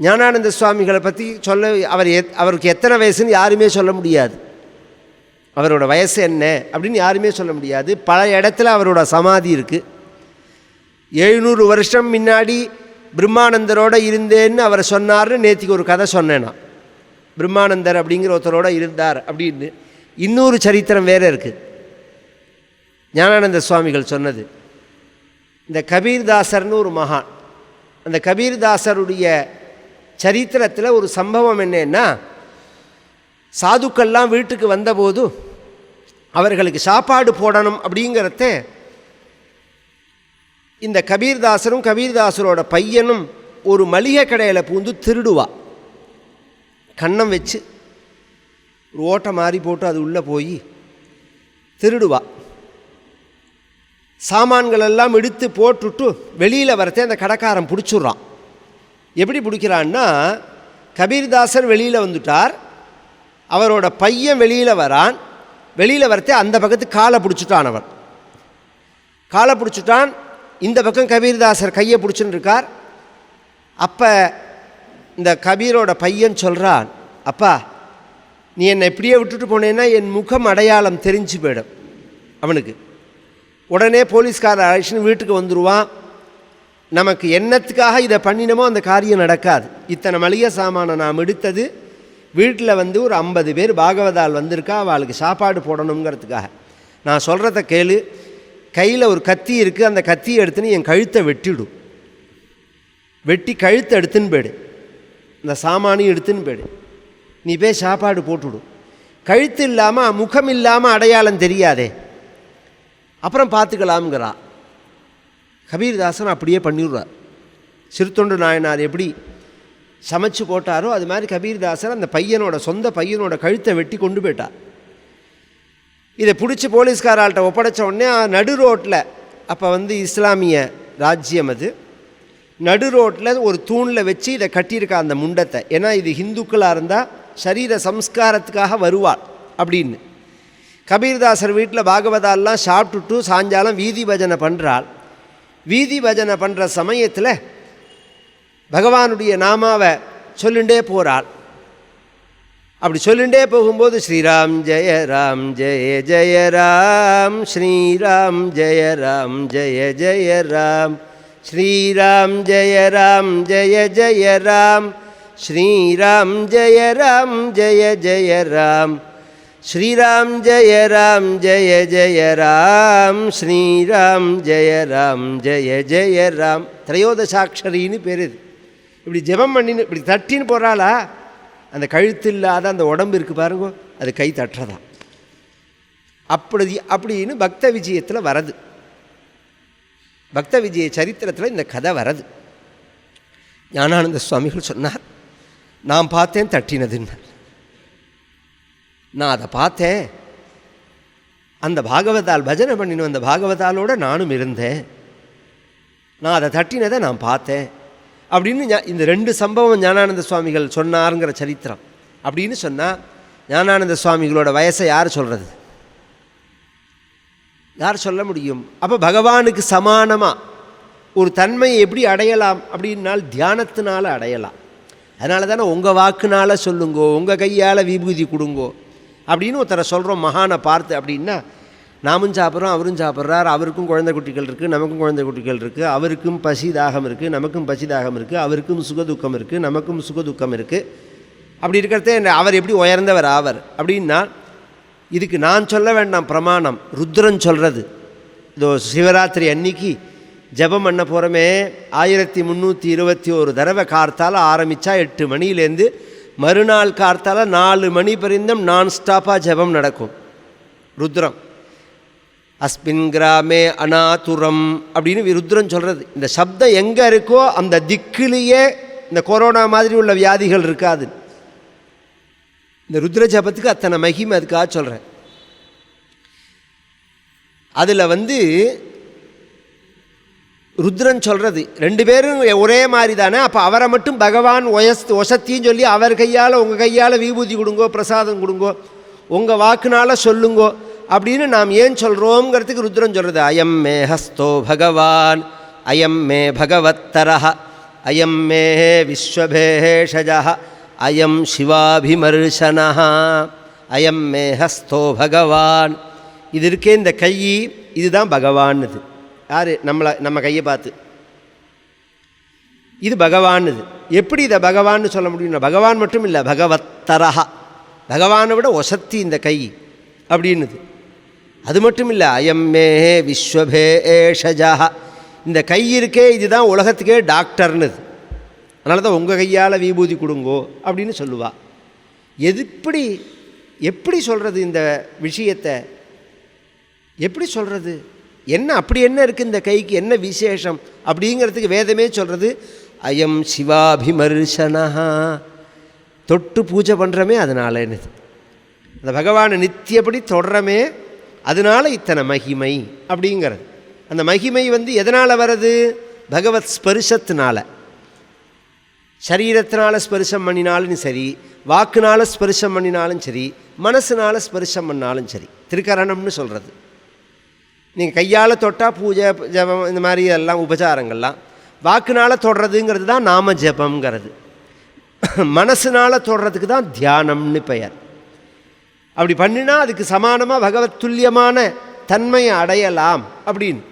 ஞானானந்த சுவாமிகளை பற்றி சொல்ல அவர் எத் அவருக்கு எத்தனை வயசுன்னு யாருமே சொல்ல முடியாது. அவரோட வயசு என்ன அப்படின்னு யாருமே சொல்ல முடியாது. பல இடத்துல அவரோட சமாதி இருக்குது எழுநூறு வருஷம் முன்னாடி பிரம்மானந்தரோடு இருந்தேன்னு அவர் சொன்னார்னு நேற்றுக்கு ஒரு கதை சொன்னேன்னா பிரம்மானந்தர் அப்படிங்கிற ஒருத்தரோட இருந்தார் அப்படின்னு. இன்னொரு சரித்திரம் வேறு இருக்குது ஞானானந்த சுவாமிகள் சொன்னது. இந்த கபீர்தாசர்னு ஒரு மகான். அந்த கபீர்தாசருடைய சரித்திரத்தில் ஒரு சம்பவம் என்னன்னா சாதுக்கள்லாம் வீட்டுக்கு வந்தபோது அவர்களுக்கு சாப்பாடு போடணும் அப்படிங்கிறத இந்த கபீர்தாசரும் கபீர்தாசரோட பையனும் ஒரு மளிகை கடையில் பூந்து திருடுவா. கன்னம் வச்சு ஒரு ஓட்டை மாறி போட்டு அது உள்ளே போய் திருடுவா. சாமான்களெல்லாம் எடுத்து போட்டுட்டு வெளியில் வரத்தே அந்த கடைக்காரன் பிடிச்சிட்றான். எப்படி பிடிக்கிறான்னா கபீர்தாசர் வெளியில் வந்துட்டார். அவரோட பையன் வெளியில் வரான். வெளியில் வரத்தே அந்த பக்கத்து காலை பிடிச்சிட்டான் அவன். காலை பிடிச்சிட்டான். இந்த பக்கம் கபீர்தாசர் கையை பிடிச்சுன்னு இருக்கார். அப்போ இந்த கபீரோட பையன் சொல்கிறான் அப்பா நீ என்னை இப்படியே விட்டுட்டு போனேன்னா என் முகம் அடையாளம் தெரிஞ்சு போயிடும் அவனுக்கு. உடனே போலீஸ்காரர் அழைச்சின்னு வீட்டுக்கு வந்துடுவான் நமக்கு என்னத்துக்காக இதை பண்ணினமோ அந்த காரியம் நடக்காது. இத்தனை மளிகை சாமானை நாம் எடுத்தது வீட்டில் வந்து ஒரு ஐம்பது பேர் பாகவதால் வந்திருக்கா அவளுக்கு சாப்பாடு போடணுங்கிறதுக்காக நான் சொல்கிறத கேளு. கையில் ஒரு கத்தி இருக்குது அந்த கத்தியை எடுத்துன்னு என் கழுத்தை வெட்டிடும் வெட்டி கழுத்தை எடுத்துன்னு போயிடு. இந்த சாமானையும் எடுத்துன்னு போயிடு. நீ போய் சாப்பாடு போட்டுவிடும் கழுத்து இல்லாமல் முகம் இல்லாமல் அடையாளம் தெரியாதே. அப்புறம் பார்த்துக்கலாம்ங்கிறா. கபீர்தாசன் அப்படியே பண்ணிடுறார். சிறுத்தொண்டு நாயனார் எப்படி சமைச்சு போட்டாரோ அது மாதிரி கபீர்தாசன் அந்த பையனோட சொந்த பையனோட கழுத்தை வெட்டி கொண்டு போயிட்டார். இதை பிடிச்சி போலீஸ்காரால்கிட்ட ஒப்படைச்ச உடனே நடு ரோட்டில் அப்போ வந்து இஸ்லாமிய ராஜ்யம் அது. நடு ரோட்டில் ஒரு தூணில் வச்சு இதை கட்டியிருக்கா அந்த முண்டத்தை. ஏன்னா இது ஹிந்துக்களாக இருந்தால் சரீர சம்ஸ்காரத்துக்காக வருவாள் அப்படின்னு. கபீர்தாசர் வீட்டில் பாகவதாலெலாம் சாப்பிட்டுட்டு சாயங்காலம் வீதி பஜனை பண்ணுறாள். வீதி பஜனை பண்ணுற சமயத்தில் பகவானுடைய நாமாவை சொல்லுண்டே போகிறாள் அப்படி சொல்லுண்டே போகும்போது ஸ்ரீராம் ஜெய ராம் ஜெய ஜெய ராம் ஸ்ரீராம் ஜெய ராம் ஜெய ஜெய ராம் ஸ்ரீராம் ஜெய ராம் ஜெய ஜெய ராம் ஸ்ரீராம் ஜெய ராம் ஜெய ஜெய ராம். ஸ்ரீராம் ஜெய ராம் ஜெய ஜெய ராம் ஸ்ரீராம் ஜெய ராம் ஜெய ஜெய ராம். திரையோதசாட்சரின்னு பேர் இது. இப்படி ஜெபம் பண்ணின்னு இப்படி தட்டின்னு போகிறாளா அந்த கழுத்து இல்லாத அந்த உடம்பு இருக்குது பாருங்க அது கை தட்டுறதான் அப்படி அப்படின்னு பக்த விஜயத்தில் வரது. பக்த விஜய சரித்திரத்தில் இந்த கதை வரது. ஞானானந்த சுவாமிகள் சொன்னார் நான் பார்த்தேன் தட்டினதுன்னார் நான் அதை பார்த்தேன். அந்த பாகவதால் பஜனை பண்ணின அந்த பாகவதாலோட நானும் இருந்தேன். நான் அதை தட்டினதை நான் பார்த்தேன். அப்படின்னு இந்த ரெண்டு சம்பவம் ஞானானந்த சுவாமிகள் சொன்னாருங்கிற சரித்திரம். அப்படின்னு சொன்னால் ஞானானந்த சுவாமிகளோட வயசை யார் சொல்கிறது யார் சொல்ல முடியும்? அப்போ பகவானுக்கு சமானமாக ஒரு தன்மையை எப்படி அடையலாம் அப்படின்னால் தியானத்தினால் அடையலாம். அதனால தானே உங்கள் வாக்குனால் சொல்லுங்கோ உங்கள் கையால் விபூதி கொடுங்கோ அப்படின்னு ஒருத்தரை சொல்கிறோம் மகானை பார்த்து அப்படின்னா நாமும் சாப்பிட்றோம் அவரும் சாப்பிட்றார் அவருக்கும் குழந்தை குட்டிகள் இருக்குது நமக்கும் குழந்தை குட்டிகள் இருக்குது அவருக்கும் பசி தாகம் இருக்குது நமக்கும் பசி தாகம் இருக்குது அவருக்கும் சுகதுக்கம் இருக்குது நமக்கும் சுகதுக்கம் இருக்குது அப்படி இருக்கிறதே அவர் எப்படி உயர்ந்தவர் ஆவர்? அப்படின்னா இதுக்கு நான் சொல்ல வேண்டாம் பிரமாணம். ருத்ரன் சொல்கிறது இதோ சிவராத்திரி அன்னைக்கு ஜெபம் பண்ண போகிறோமே ஆயிரத்தி முந்நூற்றி இருபத்தி ஒரு தடவை கார்த்தால் ஆரம்பித்தா எட்டு மணிலேருந்து மறுநாள் கார்த்தால நாலு மணி பரிந்தம் நான் ஸ்டாப்பாக ஜெபம் நடக்கும். ருத்ரம். அஸ்மின் கிராமே அனாதுரம் அப்படின்னு ருத்ரம் சொல்கிறது இந்த சப்தம் எங்கே இருக்கோ அந்த திக்கிலேயே இந்த கொரோனா மாதிரி உள்ள வியாதிகள் இருக்காது. இந்த ருத்ர ஜபத்துக்கு அத்தனை மகிமை அதுக்காக சொல்கிறேன் அதில் வந்து ருத்ரன் சொல்கிறது ரெண்டு பேரும் ஒரே மாதிரி தானே அப்போ அவரை மட்டும் பகவான் ஒயஸ் ஒசத்தின்னு சொல்லி அவர் கையால் உங்கள் கையால் விபூதி கொடுங்கோ பிரசாதம் கொடுங்கோ உங்கள் வாக்குனால் சொல்லுங்கோ அப்படின்னு நாம் ஏன் சொல்கிறோங்கிறதுக்கு ருத்ரன் சொல்கிறது அயம் மே ஹஸ்தோ பகவான் அயம் மே பகவத்தரஹ அயம் மே விஸ்வபேஷஜ அயம் சிவாபிமர்ஷன அயம் மே ஹஸ்தோ பகவான். இது இருக்கே இந்த கை இதுதான் பகவான்னுது. யார்? நம்மளை நம்ம கையை பார்த்து. இது பகவானுது எப்படி இதை பகவான்னு சொல்ல முடியும்னா பகவான் மட்டும் இல்லை பகவத்தரஹா. பகவானை விட ஒசத்தி இந்த கை அப்படின்னுது. அது மட்டும் இல்லை அயம்மே விஸ்வபேஷஜா இந்த கை இருக்கே இதுதான் உலகத்துக்கே டாக்டர்னுது. அதனால தான் உங்கள் கையால் விபூதி கொடுங்கோ அப்படின்னு சொல்லுவாள் எப்படி எப்படி சொல்கிறது இந்த விஷயத்தை? எப்படி சொல்கிறது என்ன அப்படி என்ன இருக்குது இந்த கைக்கு? என்ன விசேஷம்? அப்படிங்கிறதுக்கு வேதமே சொல்கிறது அயம் சிவாபிமர்சனா தொட்டு பூஜை பண்ணுறமே அதனால என்னது? அந்த பகவானை நித்தியப்படி தொடரமே அதனால இத்தனை மகிமை அப்படிங்கிறது. அந்த மகிமை வந்து எதனால் வருது? பகவத் ஸ்பரிசத்தினால சரீரத்தினால ஸ்பரிசம் பண்ணினாலும் சரி வாக்குனால ஸ்பரிசம் பண்ணினாலும் சரி மனசினால் ஸ்பரிசம் பண்ணாலும் சரி திருக்கரணம்னு சொல்கிறது நீங்கள் கையால் தொட்டால் பூஜை ஜபம் இந்த மாதிரி எல்லாம் உபச்சாரங்கள்லாம். வாக்குனால் தொடுறதுங்கிறது தான் நாம ஜபம்ங்கிறது. மனசுனால் தொடுறதுக்கு தான் தியானம்னு பெயர். அப்படி பண்ணினா அதுக்கு சமானமாக பகவத் துல்லியமான தன்மையை அடையலாம் அப்படின்னு.